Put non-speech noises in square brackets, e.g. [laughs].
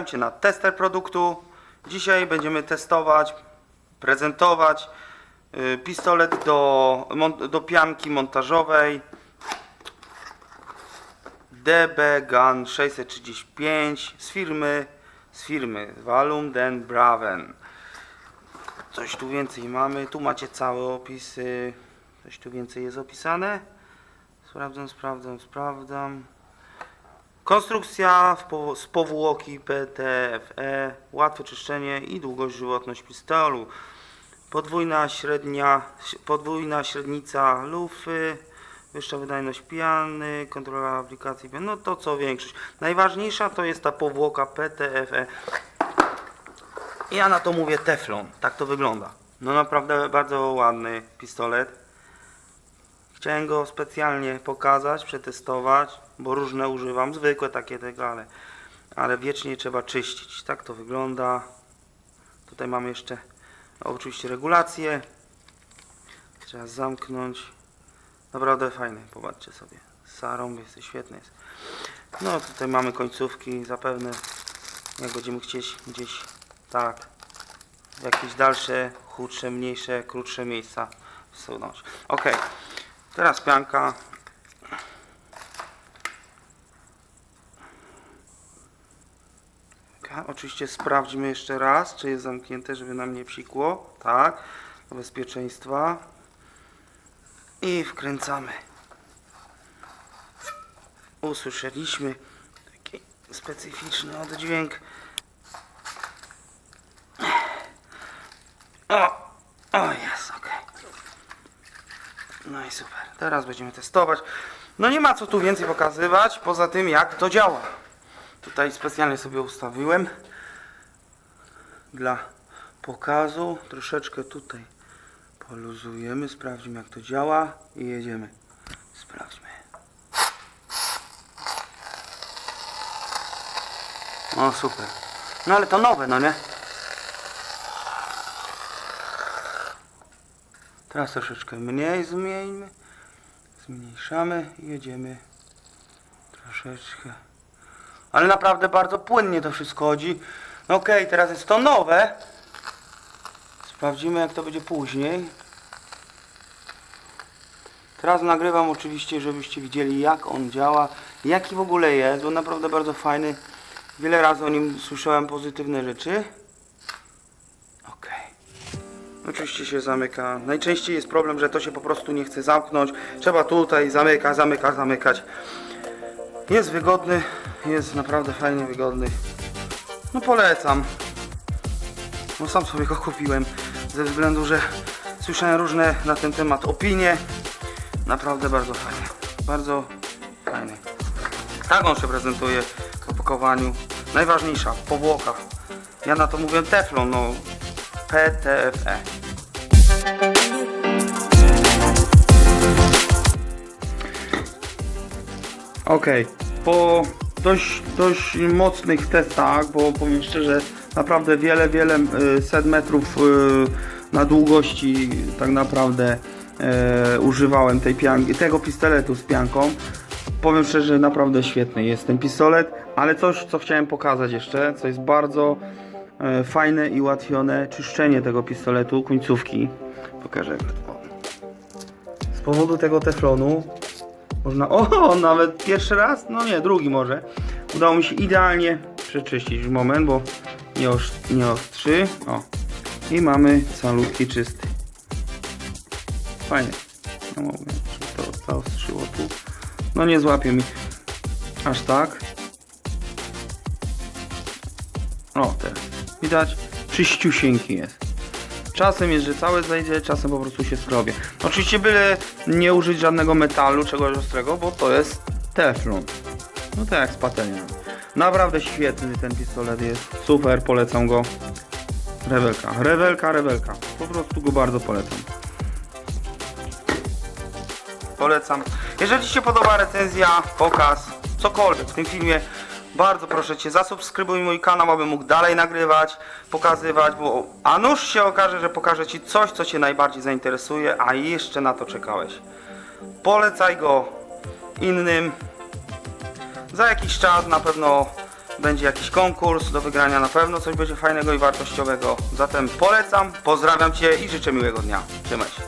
Witam Cię na tester produktu. Dzisiaj będziemy testować, prezentować y, pistolet do, do pianki montażowej DB Gun 635 z firmy z firmy Valum den Braven. Coś tu więcej mamy. Tu macie całe opisy. Coś tu więcej jest opisane. Sprawdzam, sprawdzam, sprawdzam. Konstrukcja z powłoki PTFE, łatwe czyszczenie i długość żywotność pistolu. Podwójna średnia, podwójna średnica lufy, wyższa wydajność piany, kontrola aplikacji, no to co większość. Najważniejsza to jest ta powłoka PTFE. Ja na to mówię teflon, tak to wygląda. No naprawdę bardzo ładny pistolet. Chciałem go specjalnie pokazać, przetestować, bo różne używam, zwykłe takie tego, ale, ale wiecznie trzeba czyścić. Tak to wygląda. Tutaj mamy jeszcze oczywiście regulacje. Trzeba zamknąć. Naprawdę fajny, popatrzcie sobie. Sarą jest świetny jest. No tutaj mamy końcówki, zapewne jak będziemy chcieć gdzieś tak w jakieś dalsze, chudsze, mniejsze, krótsze miejsca wsunąć. Ok, teraz pianka. Oczywiście sprawdźmy jeszcze raz, czy jest zamknięte, żeby nam nie psikło. Tak, do bezpieczeństwa. I wkręcamy. Usłyszeliśmy taki specyficzny oddźwięk. O. No i super. Teraz będziemy testować. No nie ma co tu więcej pokazywać, poza tym jak to działa. Tutaj specjalnie sobie ustawiłem dla pokazu. Troszeczkę tutaj poluzujemy, sprawdzimy jak to działa i jedziemy. Sprawdźmy. O super. No ale to nowe, no nie? Teraz troszeczkę mniej zmieńmy. Zmniejszamy i jedziemy troszeczkę. Ale naprawdę bardzo płynnie to wszystko chodzi. No okej, teraz jest to nowe. Sprawdzimy jak to będzie później. Teraz nagrywam oczywiście, żebyście widzieli jak on działa, jaki w ogóle jest, bo naprawdę bardzo fajny. Wiele razy o nim słyszałem pozytywne rzeczy. Oczywiście się zamyka. Najczęściej jest problem, że to się po prostu nie chce zamknąć. Trzeba tutaj zamykać, zamykać, zamykać. Jest wygodny, jest naprawdę fajnie wygodny. No polecam. No sam sobie go kupiłem ze względu, że słyszałem różne na ten temat opinie. Naprawdę bardzo fajny. Bardzo fajny. Tak on się prezentuje w opakowaniu. Najważniejsza, powłoka. Ja na to mówię teflon, no PTFE. Okej, po dość, dość mocnych testach, bo powiem szczerze, naprawdę wiele, wiele y, set metrów y, na długości tak naprawdę e, używałem tej pianki, tego pistoletu z pianką. Powiem szczerze, naprawdę świetny jest ten pistolet, ale coś, co chciałem pokazać jeszcze, co jest bardzo fajne i ułatwione, czyszczenie tego pistoletu, końcówki. Pokażę. O. Z powodu tego teflonu można. [laughs] O, nawet pierwszy raz? No nie, drugi może. Udało mi się idealnie przeczyścić moment, bo nie, osz, nie ostrzy. O. I mamy calutki czysty. Fajnie. No mówię, czy to zaostrzyło tu. No nie złapie mi aż tak. O, teraz. Widać? Czyściusieńki jest. Czasem jest, że całe zejdzie, czasem po prostu się skrobię. Oczywiście byle nie użyć żadnego metalu, czegoś ostrego, bo to jest teflon. No tak jak z patelnią. Naprawdę świetny ten pistolet jest. Super, polecam go. Rewelka, rewelka, rewelka. Po prostu go bardzo polecam. Polecam. Jeżeli Ci się podoba recenzja, pokaz, cokolwiek w tym filmie, bardzo proszę Cię, zasubskrybuj mój kanał, abym mógł dalej nagrywać, pokazywać, bo a nuż się okaże, że pokażę Ci coś, co Cię najbardziej zainteresuje, a jeszcze na to czekałeś. Polecaj go innym. Za jakiś czas na pewno będzie jakiś konkurs do wygrania, na pewno coś będzie fajnego i wartościowego. Zatem polecam, pozdrawiam Cię i życzę miłego dnia. Trzymaj się.